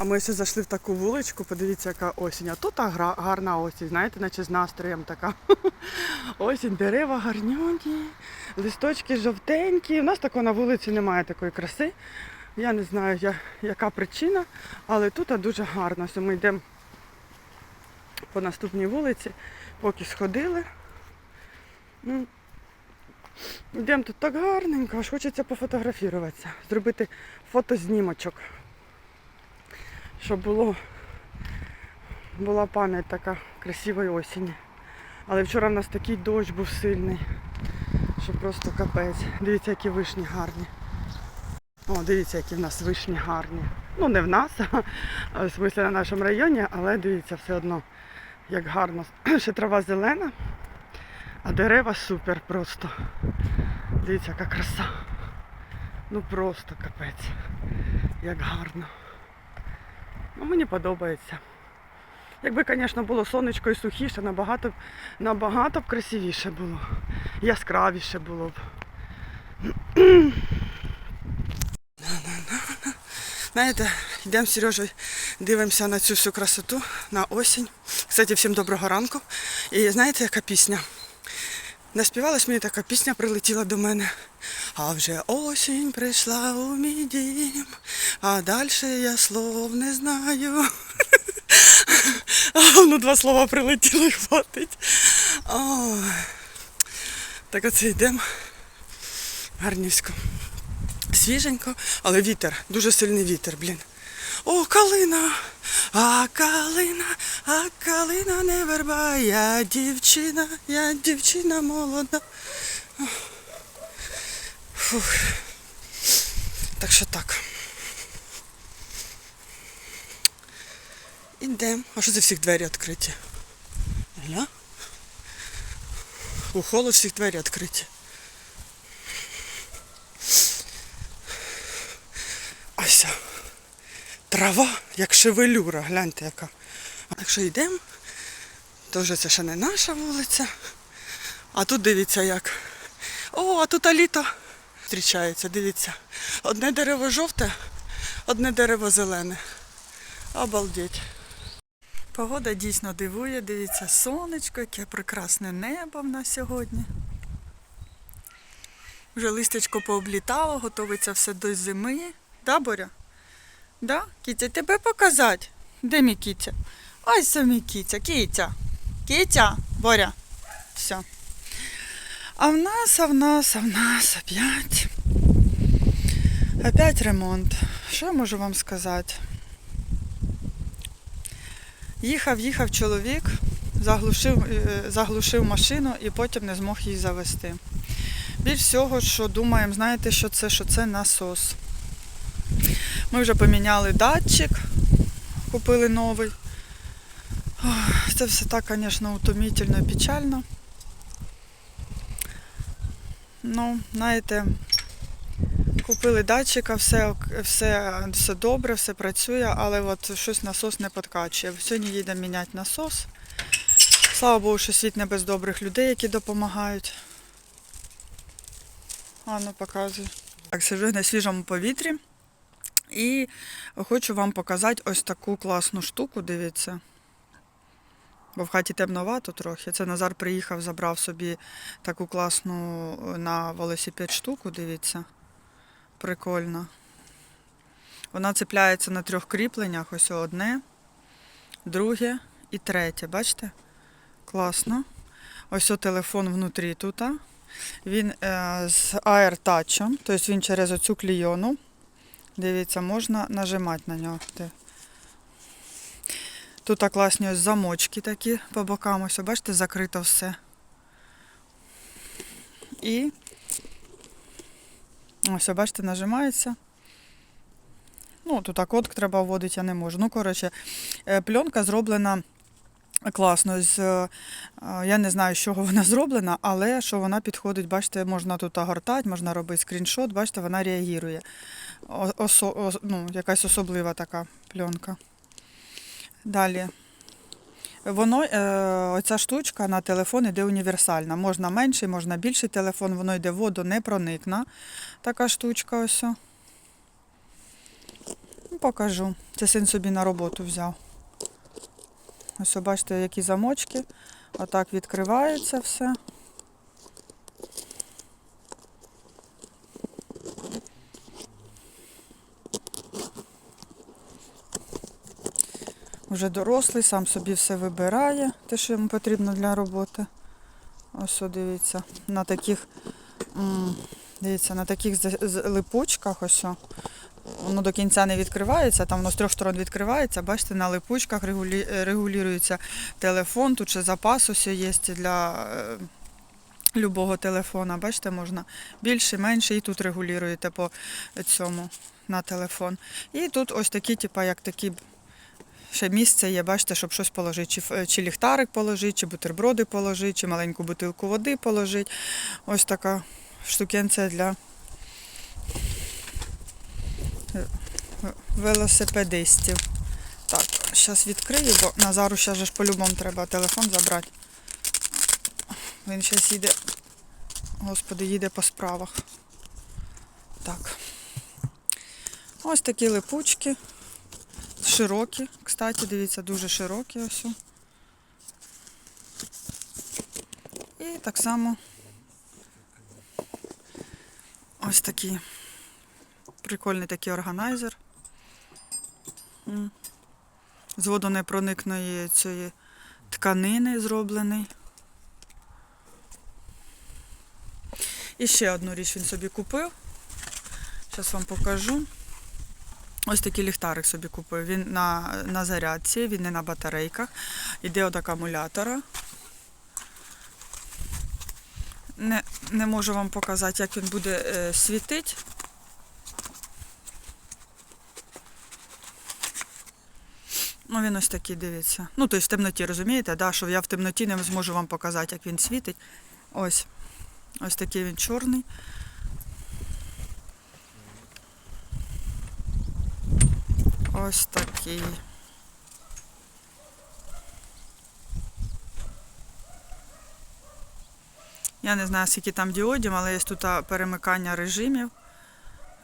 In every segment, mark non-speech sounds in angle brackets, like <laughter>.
А ми ще зайшли в таку вуличку, подивіться, яка осінь. А тут гарна осінь, знаєте, наче з настроєм така. <laughs> Осінь, дерева гарнюні, листочки жовтенькі. У нас такого на вулиці немає такої краси. Я не знаю, я, яка причина, але тут дуже гарно. Ми йдемо по наступній вулиці, поки сходили. Ну, Йдемо тут так гарненько, аж хочеться пофотографіруватися, зробити фотознімочок, щоб було, була пам'ять така красивої осені. Але вчора в нас такий дощ був сильний, що просто капець. Дивіться, які вишні гарні. О, дивіться, які в нас вишні гарні. Ну, не в нас, <laughs> а в смислі на нашому районі, але дивіться, все одно, як гарно. <clears throat> Ще трава зелена, а дерева супер просто. Дивіться, яка краса. Ну просто капець. Як гарно. Ну, мені подобається. Якби, звісно, було сонечко і сухіше, набагато, набагато б красивіше було. Яскравіше було б. Знаєте, йдемо з дивимося на цю всю красоту, на осінь. Кстати, всім доброго ранку. І знаєте, яка пісня? Наспівалась мені така пісня, прилетіла до мене. А вже осінь прийшла у мій дім, а далі я слов не знаю. <laughs> А, ну два слова прилетіло і хватить. Так оце йдемо гарнівсько. Свіженько, але вітер, дуже сильний вітер, блін. О, калина, а калина, а калина не верба, я дівчина, я дівчина молода. Фух. Так що так. Ідемо. А що це всіх двері відкриті? Гля? У холод всіх двері відкриті. Ось. Трава, як шевелюра, гляньте яка. Так що йдемо. Тоже це ще не наша вулиця. А тут дивіться як. О, а тут літо зустрічається, дивіться. Одне дерево жовте, одне дерево зелене. Обалдеть. Погода дійсно дивує, дивіться, сонечко, яке прекрасне небо в нас сьогодні. Вже листечко пооблітало, готовиться все до зими. Да, Боря? Да? Кітя, тебе показати? Де мій кітя? Ось це мій кітя, кітя. Кітя, Боря. Все. А в нас, а в нас, а в нас опять. Опять ремонт. Що я можу вам сказати? Їхав, їхав чоловік, заглушив, е, заглушив машину і потім не змог її завести. Більш всього, що думаємо, знаєте, що це, що це насос. Ми вже поміняли датчик, купили новий. Це все так, звісно, утомительно і печально. Ну, знаєте, купили датчика, все, все, все добре, все працює, але от щось насос не підкачує. Сьогодні їдемо міняти насос. Слава Богу, що світ не без добрих людей, які допомагають. А ну показуй. Так, сиджу на свіжому повітрі. І хочу вам показати ось таку класну штуку, дивіться. Бо в хаті темновато трохи. Це Назар приїхав, забрав собі таку класну е, на велосипед штуку, дивіться. Прикольно. Вона цепляється на трьох кріпленнях. Ось одне, друге і третє. Бачите? Класно. Ось телефон внутрі тут. Він е, з AirTouch, тобто він через оцю клійону. Дивіться, можна нажимати на нього. Тут класні ось замочки такі по бокам. Ось, бачите, закрито все. І ось, бачите, нажимається. Ну, тут код треба вводити, я не можу. Ну, коротше, е, пленка зроблена класно. Е, я не знаю, з чого вона зроблена, але що вона підходить, бачите, можна тут огортати, можна робити скріншот, бачите, вона реагує. Осо, ос- ну, якась особлива така пленка. Далі. Воно, е, оця штучка на телефон йде універсальна. Можна менший, можна більший телефон, воно йде водонепроникна. Така штучка ось. Ну, покажу. Це син собі на роботу взяв. Ось бачите, які замочки. Отак відкривається все. Вже дорослий, сам собі все вибирає, те, що йому потрібно для роботи. Ось дивіться, на таких, дивіться, на таких липучках, ось воно до кінця не відкривається, там воно з трьох сторон відкривається. Бачите, на липучках регулі... е, регулюється телефон. Тут ще запас ось є для е, любого телефона. Бачите, можна більше, менше, і тут регулюєте по цьому на телефон. І тут ось такі, типа, як такі. Ще місце є, бачите, щоб щось положити, чи, чи ліхтарик положити, чи бутерброди положити, чи маленьку бутилку води положити. Ось така штукенція для велосипедистів. Так, зараз відкрию, бо Назару зараз ж по-любому треба телефон забрати. Він зараз їде, господи, їде по справах. Так. Ось такі липучки. Широкі, кстати, дивіться, дуже широкі ось. І так само ось такий прикольний такий органайзер. З водонепроникної цієї тканини зроблений. І ще одну річ він собі купив. Зараз вам покажу. Ось такий ліхтарик собі купив. Він на, на зарядці, він не на батарейках. Іде від акумулятора. Не, не можу вам показати, як він буде е, світити. Ну, він ось такий, дивіться. Ну, тобто в темноті, розумієте, да, що я в темноті не зможу вам показати, як він світить. Ось. Ось такий він чорний. Ось такий. Я не знаю, скільки там діодів, але є тут перемикання режимів.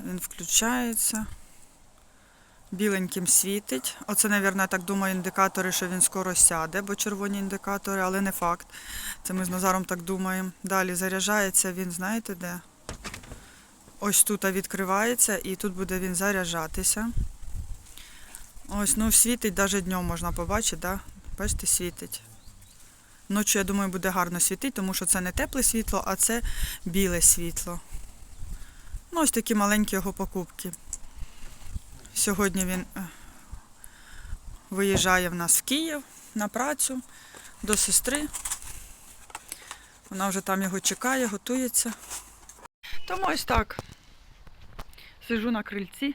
Він включається. Біленьким світить. Оце, мабуть, так думаю, індикатори, що він скоро сяде, бо червоні індикатори, але не факт. Це ми з Назаром так думаємо. Далі заряджається він, знаєте де? Ось тут відкривається і тут буде він заряджатися. Ось, ну світить, навіть днем можна побачити, да? бачите, світить. Ночі, я думаю, буде гарно світити, тому що це не тепле світло, а це біле світло. Ну, ось такі маленькі його покупки. Сьогодні він е, виїжджає в нас в Київ на працю до сестри. Вона вже там його чекає, готується. Тому ось так. Сижу на крильці.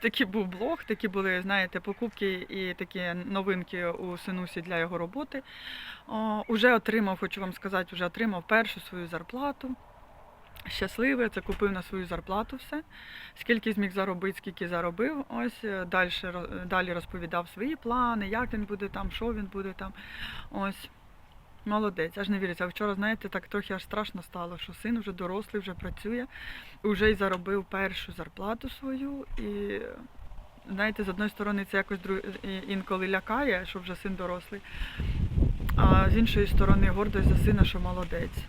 Такий був блог, такі були, знаєте, покупки і такі новинки у синусі для його роботи. О, уже отримав, хочу вам сказати, вже отримав першу свою зарплату. Щасливий, це купив на свою зарплату все. Скільки зміг заробити, скільки заробив. Ось е, далі, далі розповідав свої плани, як він буде там, що він буде там. Ось. Молодець, аж не віриться. А Вчора, знаєте, так трохи аж страшно стало, що син вже дорослий, вже працює, вже й заробив першу зарплату свою. І знаєте, з одної сторони це якось інколи лякає, що вже син дорослий. А з іншої сторони гордость за сина, що молодець.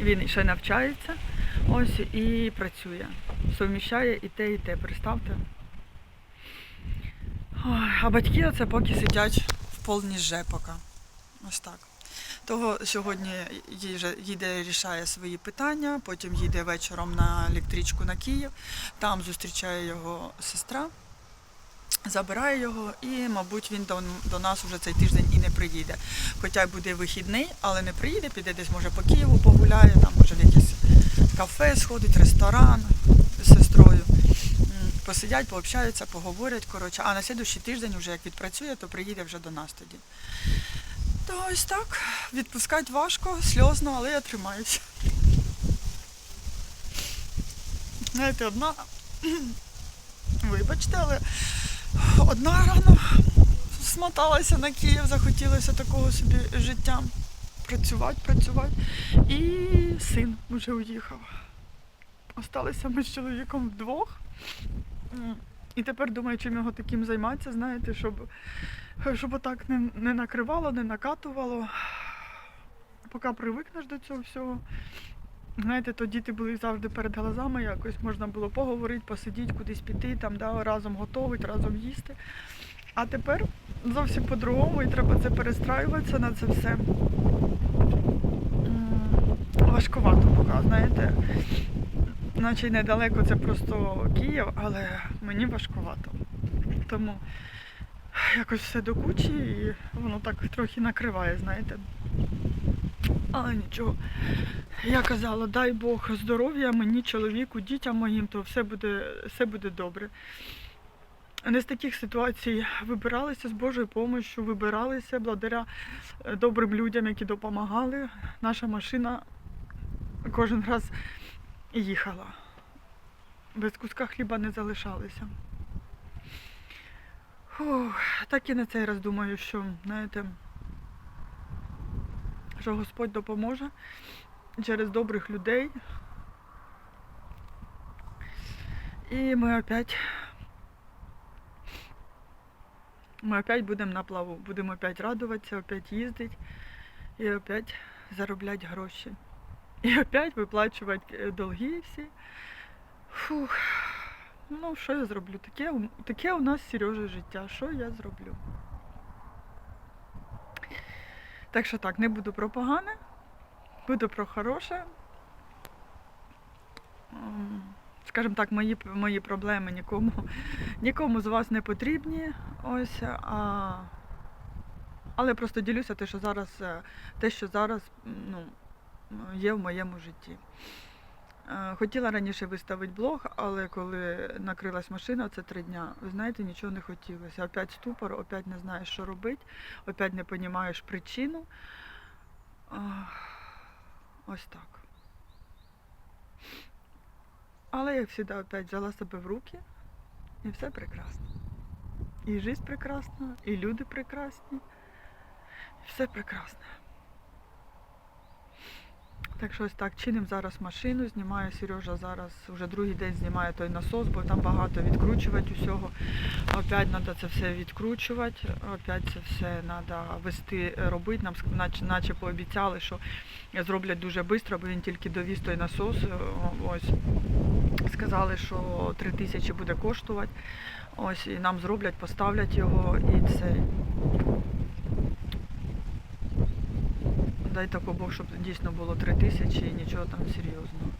Він ще навчається ось і працює. Совміщає і те, і те. Представте. Ой, а батьки оце поки сидять в повній жепока. Ось так. Того сьогодні їде, рішає свої питання, потім їде вечором на електричку на Київ, там зустрічає його сестра, забирає його і, мабуть, він до, до нас вже цей тиждень і не приїде. Хоча буде вихідний, але не приїде, піде десь може по Києву погуляє, там може в якесь кафе сходить, ресторан з сестрою. Посидять, пообщаються, поговорять. Коротше. А на слідуючий тиждень, вже як відпрацює, то приїде вже до нас тоді. То ось так. Відпускати важко, сльозно, але я тримаюся. Знаєте, одна. Вибачте, але одна рано смоталася на Київ, захотілося такого собі життя. Працювати, працювати. І син вже уїхав. Осталися ми з чоловіком вдвох. І тепер думаю, чим його таким займатися, знаєте, щоб, щоб отак не, не накривало, не накатувало. Поки привикнеш до цього всього. Знаєте, то діти були завжди перед глазами, якось можна було поговорити, посидіти, кудись піти, там, да, разом готувати, разом їсти. А тепер зовсім по-другому і треба це перестраюватися на це все. Важкувато поки, знаєте. Наче недалеко це просто Київ, але мені важкувато. Тому якось все до кучі і воно так трохи накриває, знаєте. Але нічого. Я казала, дай Бог здоров'я мені, чоловіку, дітям моїм, то все буде, все буде добре. Не з таких ситуацій вибиралися з Божою допомогою, вибиралися благодаря е, добрим людям, які допомагали. Наша машина кожен раз їхала. Без куска хліба не залишалися. Фух, так і на цей раз думаю, що, знаєте, що Господь допоможе через добрих людей. І ми опять ми опять будемо на плаву, будемо опять радуватися, опять їздити і опять заробляти гроші. І опять виплачувати е, долги всі. Фух. Ну, що я зроблю? Таке, таке у нас Сережа життя. Що я зроблю? Так що так, не буду про погане, буду про хороше. Скажімо так, мої, мої проблеми нікому, нікому з вас не потрібні. Ось, а, але просто ділюся те, що зараз, е, те, що зараз ну, є в моєму житті. Е, Хотіла раніше виставити блог, але коли накрилась машина, це три дня, ви знаєте, нічого не хотілося. Опять ступор, опять не знаєш, що робити, опять не розумієш причину. Ось так. Але як завжди, опять взяла себе в руки, і все прекрасно. І життя прекрасна, і люди прекрасні, і все прекрасне. Так що ось так, чинимо зараз машину, знімає Сережа зараз, вже другий день знімає той насос, бо там багато відкручувати усього. Опять треба це все відкручувати, опять це все треба вести, е, робити. Нам наче, наче пообіцяли, що зроблять дуже швидко, бо він тільки довіз той насос. е, Ось. Сказали, що 3 тисячі буде коштувати. Ось, і нам зроблять, поставлять його і це. Дай тако Бог, щоб дійсно було 3 тисячі і нічого там серйозного.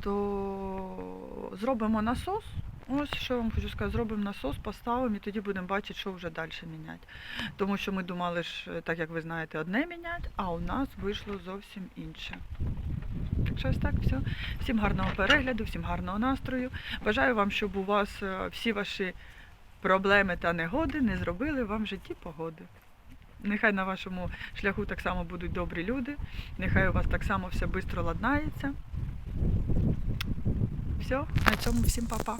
То зробимо насос. Ось що я вам хочу сказати, зробимо насос, поставимо і тоді будемо бачити, що вже далі міняти. Тому що ми думали, ж, так як ви знаєте, одне міняти, а у нас вийшло зовсім інше. Так що ось так, все. Всім гарного перегляду, всім гарного настрою. Бажаю вам, щоб у вас е, всі ваші проблеми та негоди не зробили вам в житті погоди. Нехай на вашому шляху так само будуть добрі люди, нехай у вас так само все швидко ладнається. Все, на цьому всім па-па.